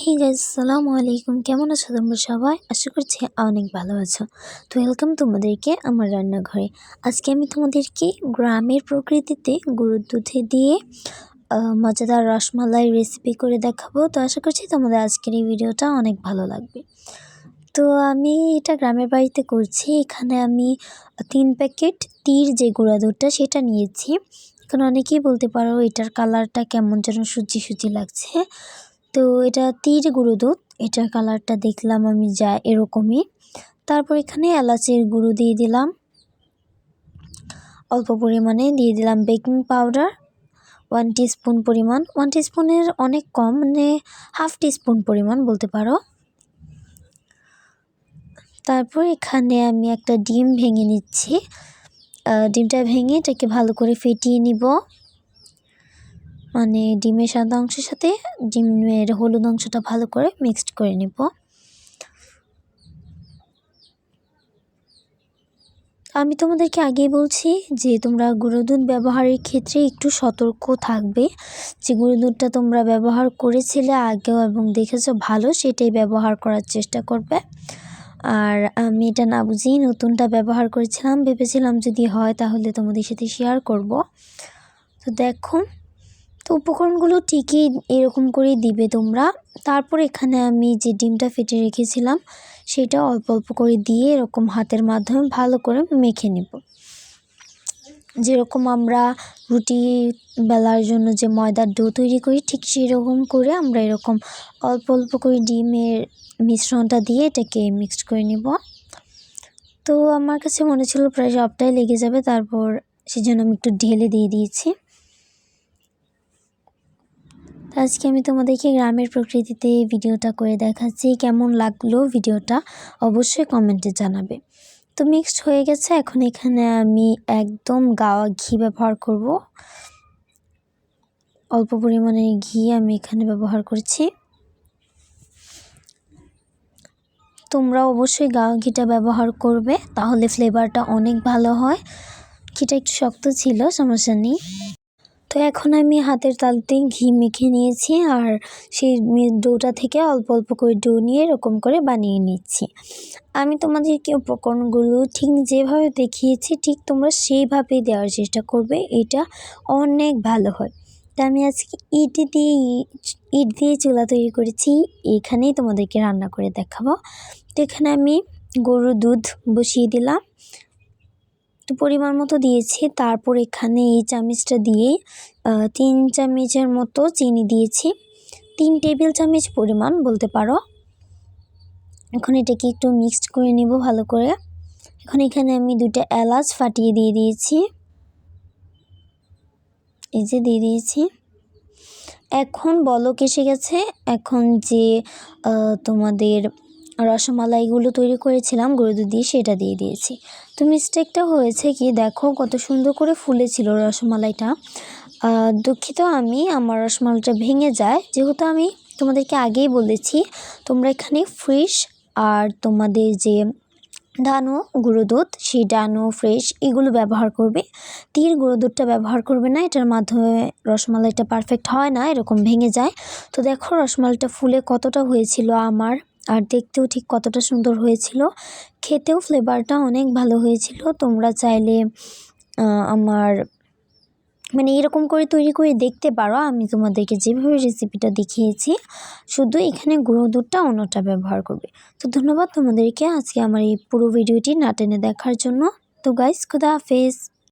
Hey guys আসসালামু আলাইকুম কেমন আছো তোমরা সবাই? আশা করছি অনেক ভালো আছো। তো ওয়েলকাম তোমাদেরকে আমার রান্নাঘরে। আজকে আমি তোমাদেরকে গ্রামের প্রকৃতিতে গরুর দুধে দিয়ে মজাদার রসমালাই রেসিপি করে দেখাবো। তো আশা করছি তোমাদের আজকের এই ভিডিওটা অনেক ভালো লাগবে। তো আমি এটা গ্রামের বাড়িতে করছি। এখানে আমি তিন প্যাকেট তীর যে গুঁড়া দুধটা সেটা নিয়েছি। এখন অনেকেই বলতে পারো এটার কালারটা কেমন যেন সুজি সুজি লাগছে। তো এটা তীর গুঁড়ো দুধ এটার কালারটা দেখলাম আমি যা এরকমই। তারপর এখানে এলাচের গুঁড়ো দিয়ে দিলাম। অল্প পরিমাণে দিয়ে দিলাম বেকিং পাউডার ওয়ান স্পুন পরিমাণ। ওয়ান স্পুনের অনেক কম মানে হাফ স্পুন পরিমাণ বলতে পারো। তারপর এখানে আমি একটা ডিম ভেঙে নিচ্ছি। ডিমটা ভেঙে এটাকে ভালো করে ফেটিয়ে নিব। মানে ডিমের সাদা অংশের সাথে ডিমের হলুদ অংশটা ভালো করে মিক্সড করে নিব। আমি তোমাদেরকে আগেই বলছি যে তোমরা গুঁড়ো দুধ ব্যবহারের ক্ষেত্রে একটু সতর্ক থাকবে। যে গুঁড়ো দুধটা তোমরা ব্যবহার করেছিলে আগেও এবং দেখেছ ভালো, সেটাই ব্যবহার করার চেষ্টা করবে। আর আমি এটা না বুঝেই নতুনটা ব্যবহার করেছিলাম, ভেবেছিলাম যদি হয় তাহলে তোমাদের সাথে শেয়ার করব। তো দেখো তো উপকরণগুলো ঠিকই এরকম করেই দিবে তোমরা। তারপর এখানে আমি যে ডিমটা ফেটে রেখেছিলাম, সেটা অল্প অল্প করে দিয়ে এরকম হাতের মাধ্যমে ভালো করে মেখে নেব। যেরকম আমরা রুটি বেলার জন্য যে ময়দার ডো তৈরি করি, ঠিক সেরকম করে আমরা এরকম অল্প অল্প করে ডিমের মিশ্রণটা দিয়ে এটাকে মিক্সড করে নিব। তো আমার কাছে মনে ছিল প্রায় সবটাই লেগে যাবে, তারপর সেজন্য আমি একটু ঢেলে দিয়ে দিয়েছি। তো আজকে আমি তোমাদেরকে গ্রামের প্রকৃতিতে ভিডিওটা করে দেখাচ্ছি, কেমন লাগল ভিডিওটা অবশ্যই কমেন্টে জানাবে। তো মিক্সড হয়ে গেছে, এখন এখানে আমি একদম গাওয়া ঘি ব্যবহার করব। অল্প পরিমাণে ঘি আমি এখানে ব্যবহার করছি। তোমরা অবশ্যই গাওয়া ঘিটা ব্যবহার করবে, তাহলে ফ্লেভারটা অনেক ভালো হয়। ঘিটা একটু শক্ত ছিল, সমস্যা নেই। তো এখন আমি হাতের তালুতে ঘি মেখে নিয়েছি আর সেই ডোটা থেকে অল্প অল্প করে ডো নিয়ে এরকম করে বানিয়ে নিচ্ছি। আমি তোমাদেরকে উপকরণগুলো ঠিক যেভাবে দেখিয়েছি, ঠিক তোমরা সেইভাবেই দেওয়ার চেষ্টা করবে, এটা অনেক ভালো হয়। তা আমি আজকে ইট দিয়ে ইট দিয়ে চুলা তৈরি করেছি, এখানেই তোমাদেরকে রান্না করে দেখাবো। তো এখানে আমি গরুর দুধ বসিয়ে দিলাম। একটু পরিমাণ মতো দিয়েছি। তারপর এখানে এই চামচটা দিয়ে তিন চামচের মতো চিনি দিয়েছি। তিন টেবিল চামচ পরিমাণ বলতে পারো। এখন এটাকে একটু মিক্সড করে নিব ভালো করে। এখন এখানে আমি দুটো এলাচ ফাটিয়ে দিয়ে দিয়েছি। এই যে দিয়ে দিয়েছি। এখন বলক এসে গেছে। এখন যে তোমাদের রসমালাইগুলো তৈরি করেছিলাম গরু দুধ দিয়ে সেটা দিয়ে দিয়েছি। তো মিস্টেকটা হয়েছে কি, দেখো কত সুন্দর করে ফুলেছিল রসমালাইটা। দুঃখিত আমি, আমার রসমালাইটা ভেঙে যায়। যেহেতু আমি তোমাদেরকে আগেই বলেছি, তোমরা এখানে ফ্রেশ আর তোমাদের যে ডানো গুঁড়ো দুধ, সেই ডানো ফ্রেশ এগুলো ব্যবহার করবে। তীর গুঁড়ো দুধটা ব্যবহার করবে না, এটার মাধ্যমে রসমালাইটা পারফেক্ট হয় না, এরকম ভেঙে যায়। তো দেখো রসমালাইটা ফুলে কতটা হয়েছিল আমার। আর দেখতেও ঠিক কতটা সুন্দর হয়েছিল। খেতেও ফ্লেভারটা অনেক ভালো হয়েছিল। তোমরা চাইলে আমার মানে এরকম করে তৈরি করে দেখতে পারো। আমি তোমাদেরকে যেভাবে রেসিপিটা দেখিয়েছি, শুধু এখানে গুঁড়ো দুধটা অন্যটা ব্যবহার করবে। তো ধন্যবাদ তোমাদেরকে আজকে আমার এই পুরো ভিডিওটি না টেনে দেখার জন্য। তো গাইস খুদা হাফেজ।